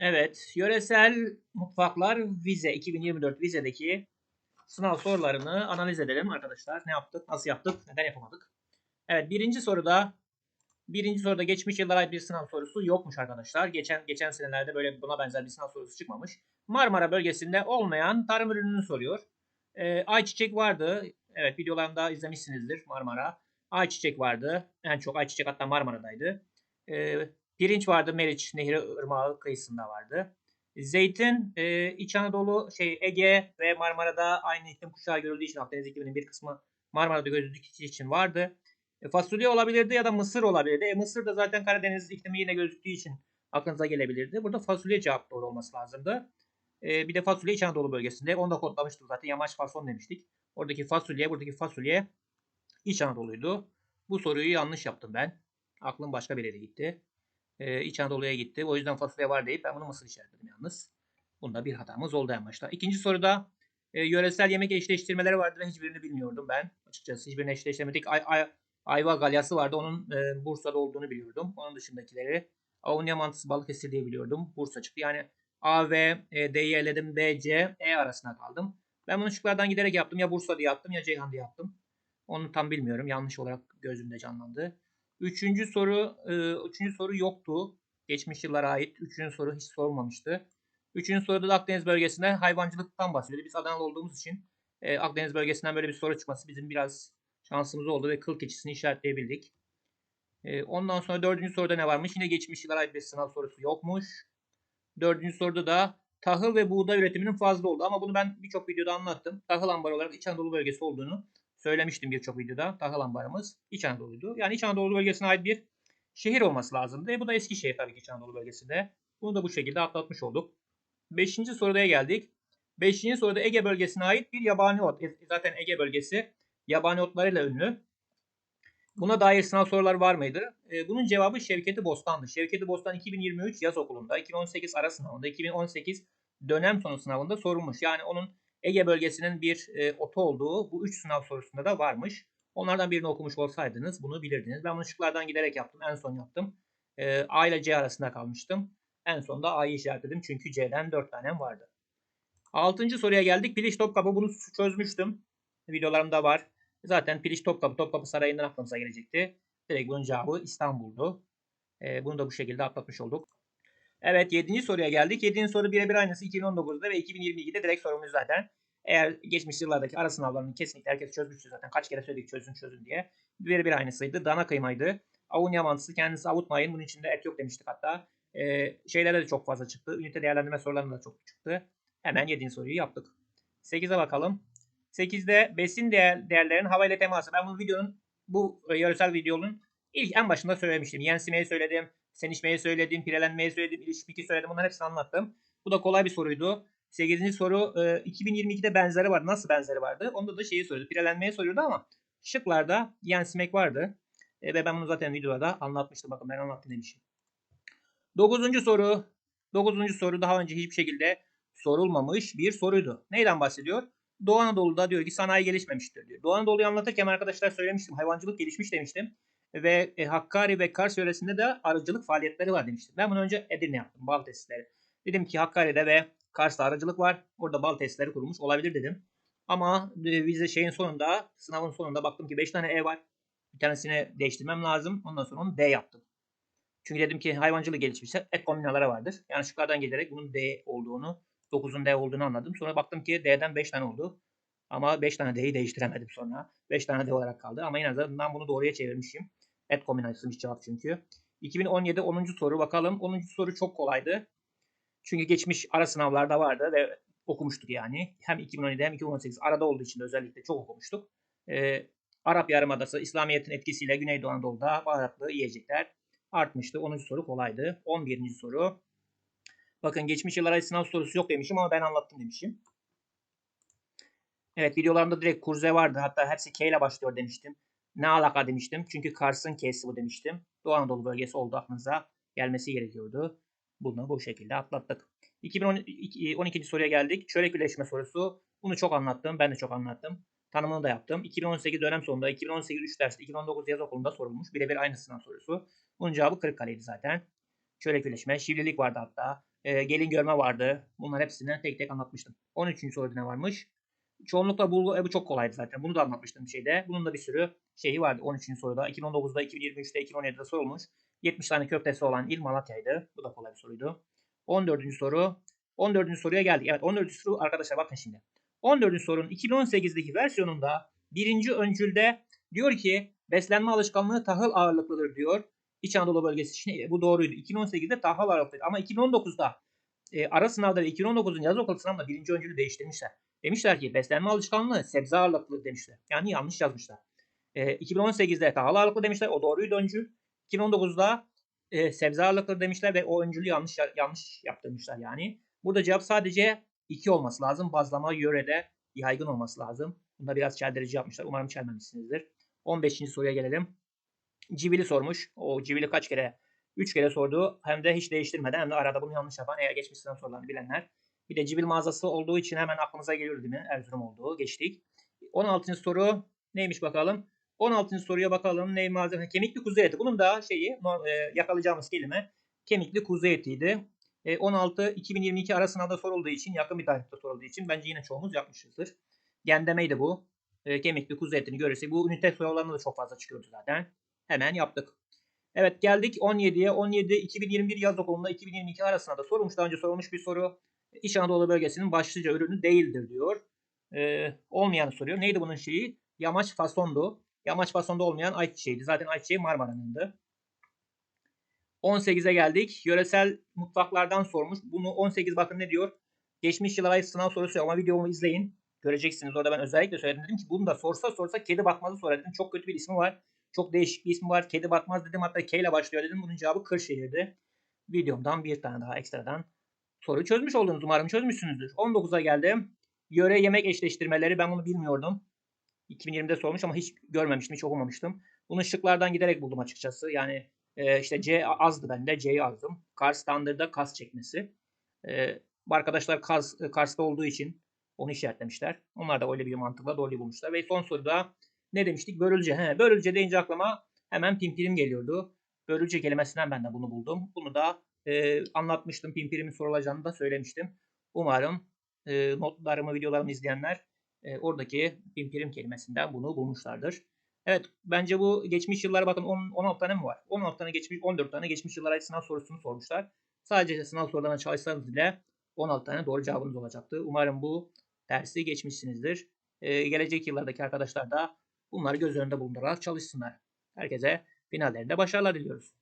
Evet, yöresel mutfaklar vize 2024 vizedeki sınav sorularını analiz edelim arkadaşlar. Ne yaptık, nasıl yaptık, neden yapamadık? Evet, birinci soruda birinci soruda geçmiş yıllara ait bir sınav sorusu yokmuş arkadaşlar. Geçen geçen senelerde böyle buna benzer bir sınav sorusu çıkmamış. Marmara bölgesinde olmayan tarım ürününü soruyor. Ee, ayçiçek vardı. Evet, videolarımda izlemişsinizdir Marmara. Ayçiçek vardı. En çok ayçiçek hatta Marmara'daydı. Ee, Pirinç vardı Meriç Nehri Irmağı kıyısında vardı. Zeytin e, İç Anadolu, şey Ege ve Marmara'da aynı iklim kuşağı görüldüğü için Akdeniz ikliminin bir kısmı Marmara'da görüldüğü için vardı. E, fasulye olabilirdi ya da mısır olabilirdi. E, mısır da zaten Karadeniz iklimi yine gözüktüğü için aklınıza gelebilirdi. Burada fasulye cevap doğru olması lazımdı. E, bir de fasulye İç Anadolu bölgesinde. Onu da kodlamıştık zaten. Yamaç fason demiştik. Oradaki fasulye, buradaki fasulye İç Anadolu'ydu. Bu soruyu yanlış yaptım ben. Aklım başka bir yere gitti e, İç Anadolu'ya gitti. O yüzden fasulye var deyip ben bunu Mısır işaretledim yalnız. Bunda bir hatamız oldu en başta. İkinci soruda e, yöresel yemek eşleştirmeleri vardı ve hiçbirini bilmiyordum ben. Açıkçası hiçbirini eşleştiremedik. Ay, ay, ayva galyası vardı. Onun e, Bursa'da olduğunu biliyordum. Onun dışındakileri Avunya mantısı Balıkesir diye biliyordum. Bursa çıktı. Yani A ve e, D'yi eledim. B, C, E arasına kaldım. Ben bunu şıklardan giderek yaptım. Ya Bursa diye yaptım ya Ceyhan diye yaptım. Onu tam bilmiyorum. Yanlış olarak gözümde canlandı. Üçüncü soru, e, üçüncü soru yoktu. Geçmiş yıllara ait. Üçüncü soru hiç sorulmamıştı. Üçüncü soruda da Akdeniz bölgesinde hayvancılıktan bahsediyordu. Biz Adanalı olduğumuz için e, Akdeniz bölgesinden böyle bir soru çıkması bizim biraz şansımız oldu ve kıl keçisini işaretleyebildik. E, ondan sonra dördüncü soruda ne varmış? Yine geçmiş yıllara ait bir sınav sorusu yokmuş. Dördüncü soruda da tahıl ve buğday üretiminin fazla oldu. Ama bunu ben birçok videoda anlattım. Tahıl ambarı olarak İç Anadolu bölgesi olduğunu Söylemiştim birçok videoda. Tahıl ambarımız İç Anadolu'ydu. Yani İç Anadolu bölgesine ait bir şehir olması lazımdı. E bu da Eskişehir tabii ki İç Anadolu bölgesinde. Bunu da bu şekilde atlatmış olduk. Beşinci soruya geldik. Beşinci soruda Ege bölgesine ait bir yabani ot. E, zaten Ege bölgesi yabani otlarıyla ünlü. Buna dair sınav sorular var mıydı? E, bunun cevabı Şevketi Bostan'dı. Şevketi Bostan 2023 yaz okulunda, 2018 ara sınavında, 2018 dönem sonu sınavında sorulmuş. Yani onun Ege bölgesinin bir e, oto olduğu bu üç sınav sorusunda da varmış. Onlardan birini okumuş olsaydınız bunu bilirdiniz. Ben bunu şıklardan giderek yaptım. En son yaptım. E, A ile C arasında kalmıştım. En sonunda A'yı işaretledim çünkü C'den 4 tanem vardı. Altıncı soruya geldik. Piliç Topkapı bunu çözmüştüm. Videolarımda var. Zaten Piliç Topkapı, Topkapı Sarayı'ndan aklımıza gelecekti. Direkt bunun cevabı İstanbul'du. E, bunu da bu şekilde atlatmış olduk. Evet 7. soruya geldik. 7. soru birebir aynısı 2019'da ve 2022'de direkt sorumuz zaten. Eğer geçmiş yıllardaki ara sınavlarını kesinlikle herkes çözmüştür zaten. Kaç kere söyledik çözün çözün diye. Birebir aynısıydı. Dana kıymaydı. Avunya mantısı kendisi avutmayın. Bunun içinde et yok demiştik hatta. Ee, şeylerde de çok fazla çıktı. Ünite değerlendirme sorularında da çok çıktı. Hemen 7. soruyu yaptık. 8'e bakalım. 8'de besin değer, değerlerin havayla teması. Ben bu videonun bu e, yarısal videonun ilk en başında söylemiştim. Yensimeyi söyledim. Senişmeyi söyledim, pirelenmeyi söyledim, ilişki söyledim. Bunların hepsini anlattım. Bu da kolay bir soruydu. 8. soru e, 2022'de benzeri vardı. Nasıl benzeri vardı? Onda da şeyi soruyordu. Pirelenmeyi soruyordu ama şıklarda yensimek vardı. E, ve ben bunu zaten videoda anlatmıştım. Bakın ben anlattım demişim. 9. soru. 9. soru daha önce hiçbir şekilde sorulmamış bir soruydu. Neyden bahsediyor? Doğu Anadolu'da diyor ki sanayi gelişmemiştir diyor. Doğu Anadolu'yu anlatırken arkadaşlar söylemiştim. Hayvancılık gelişmiş demiştim ve e, Hakkari ve Kars yöresinde de arıcılık faaliyetleri var demiştim. Ben bunu önce Edirne yaptım. Bal testleri. Dedim ki Hakkari'de ve Kars'ta arıcılık var. Orada bal testleri kurulmuş olabilir dedim. Ama e, vize şeyin sonunda, sınavın sonunda baktım ki 5 tane E var. Bir tanesini değiştirmem lazım. Ondan sonra onu D yaptım. Çünkü dedim ki hayvancılık gelişmişse et kombinaları vardır. Yani şıklardan gelerek bunun D olduğunu, 9'un D olduğunu anladım. Sonra baktım ki D'den 5 tane oldu. Ama 5 tane D'yi değiştiremedim sonra. 5 tane D olarak kaldı. Ama en azından bunu doğruya çevirmişim. Et kombinasyonu cevap çünkü. 2017 10. soru bakalım. 10. soru çok kolaydı. Çünkü geçmiş ara sınavlarda vardı ve okumuştuk yani. Hem 2017 hem 2018 arada olduğu için de özellikle çok okumuştuk. Ee, Arap Yarımadası İslamiyet'in etkisiyle Güneydoğu Anadolu'da baharatlı yiyecekler artmıştı. 10. soru kolaydı. 11. soru. Bakın geçmiş yıllara sınav sorusu yok demişim ama ben anlattım demişim. Evet videolarımda direkt kurze vardı. Hatta hepsi K ile başlıyor demiştim. Ne alaka demiştim. Çünkü Kars'ın K'si bu demiştim. Doğu Anadolu bölgesi oldu aklınıza gelmesi gerekiyordu. Bunu bu şekilde atlattık. 2012. soruya geldik. Çörek birleşme sorusu. Bunu çok anlattım. Ben de çok anlattım. Tanımını da yaptım. 2018 dönem sonunda, 2018 3 derste, 2019 yaz okulunda sorulmuş. Birebir aynısından sorusu. Bunun cevabı Kırıkkale'ydi zaten. Çörek birleşme, şivlilik vardı hatta. e, gelin görme vardı. Bunlar hepsini tek tek anlatmıştım. 13. soruda ne varmış? Çoğunlukla bulgu, e, bu çok kolaydı zaten. Bunu da anlatmıştım bir şeyde. Bunun da bir sürü şeyi vardı 13. soruda. 2019'da, 2023'te, 2017'de sorulmuş. 70 tane köftesi olan il Malatya'ydı. Bu da kolay bir soruydu. 14. soru. 14. soruya geldik. Evet 14. soru arkadaşlar bakın şimdi. 14. sorunun 2018'deki versiyonunda birinci öncülde diyor ki beslenme alışkanlığı tahıl ağırlıklıdır diyor. İç Anadolu bölgesi için e, bu doğruydu. 2018'de tahıl ağırlıklıydı ama 2019'da e, ara sınavda ve 2019'un yaz okulu sınavında birinci öncülü değiştirmişler. Demişler ki beslenme alışkanlığı sebze ağırlıklı demişler. Yani yanlış yazmışlar. E, 2018'de tahıl ağırlıklı demişler. O doğruydu öncül. 2019'da e, sebze ağırlıklı demişler ve o öncülü yanlış yanlış yaptırmışlar yani. Burada cevap sadece 2 olması lazım. Bazlama yörede yaygın olması lazım. Bunda biraz çeldirici yapmışlar. Umarım çelmemişsinizdir. 15. soruya gelelim. Cibili sormuş. O Cibili kaç kere? 3 kere sordu. Hem de hiç değiştirmeden hem de arada bunu yanlış yapan eğer geçmiş sınav sorularını bilenler. Bir de Cibil mağazası olduğu için hemen aklınıza geliyor değil mi? Erzurum olduğu. Geçtik. 16. soru neymiş bakalım? 16. soruya bakalım. Ne malzeme? Kemikli kuzu eti. Bunun da şeyi e, yakalayacağımız kelime kemikli kuzu etiydi. 16 2022 ara sınavda sorulduğu için yakın bir tarihte sorulduğu için bence yine çoğumuz yapmışızdır. Gendemeydi bu. E, kemikli kuzu etini görürse bu ünite sorularında da çok fazla çıkıyordu zaten. Hemen yaptık. Evet geldik 17'ye. 17 2021 yaz okulunda 2022 arasında da sorulmuş. Daha önce sorulmuş bir soru. İç Anadolu bölgesinin başlıca ürünü değildir diyor. Ee, olmayanı soruyor. Neydi bunun şeyi? Yamaç fasondu. Yamaç fasonda olmayan ayçiçeğiydi. Zaten ayçiçeği Marmara'nındı. 18'e geldik. Yöresel mutfaklardan sormuş. Bunu 18 bakın ne diyor? Geçmiş yıllara ait sınav sorusu ama videomu izleyin. Göreceksiniz. Orada ben özellikle söyledim. Dedim ki bunu da sorsa sorsa kedi bakmazı sorar dedim. Çok kötü bir ismi var. Çok değişik bir ismi var. Kedi batmaz dedim. Hatta K ile başlıyor dedim. Bunun cevabı Kırşehir'di. Videomdan bir tane daha ekstradan soru çözmüş oldunuz. Umarım çözmüşsünüzdür. 19'a geldim. Yöre yemek eşleştirmeleri. Ben bunu bilmiyordum. 2020'de sormuş ama hiç görmemiştim. Hiç okumamıştım. Bunu şıklardan giderek buldum açıkçası. Yani e, işte C azdı bende. C'yi azdım. Kars standırda kas çekmesi. E, arkadaşlar Kars, Kars'ta olduğu için onu işaretlemişler. Onlar da öyle bir mantıkla doğruyu bulmuşlar. Ve son soruda ne demiştik? Börülce. He, börülce deyince aklıma hemen pimpirim geliyordu. Börülce kelimesinden ben de bunu buldum. Bunu da e, anlatmıştım. Pimpirimin sorulacağını da söylemiştim. Umarım e, notlarımı, videolarımı izleyenler e, oradaki pimpirim kelimesinden bunu bulmuşlardır. Evet bence bu geçmiş yıllara bakın 10, 16 tane mi var? 16 tane geçmiş 14 tane geçmiş yıllara sınav sorusunu sormuşlar. Sadece sınav sorularına çalışsanız bile 16 tane doğru cevabınız olacaktı. Umarım bu dersi geçmişsinizdir. Ee, gelecek yıllardaki arkadaşlar da bunları göz önünde bulundurarak çalışsınlar. Herkese finallerinde başarılar diliyoruz.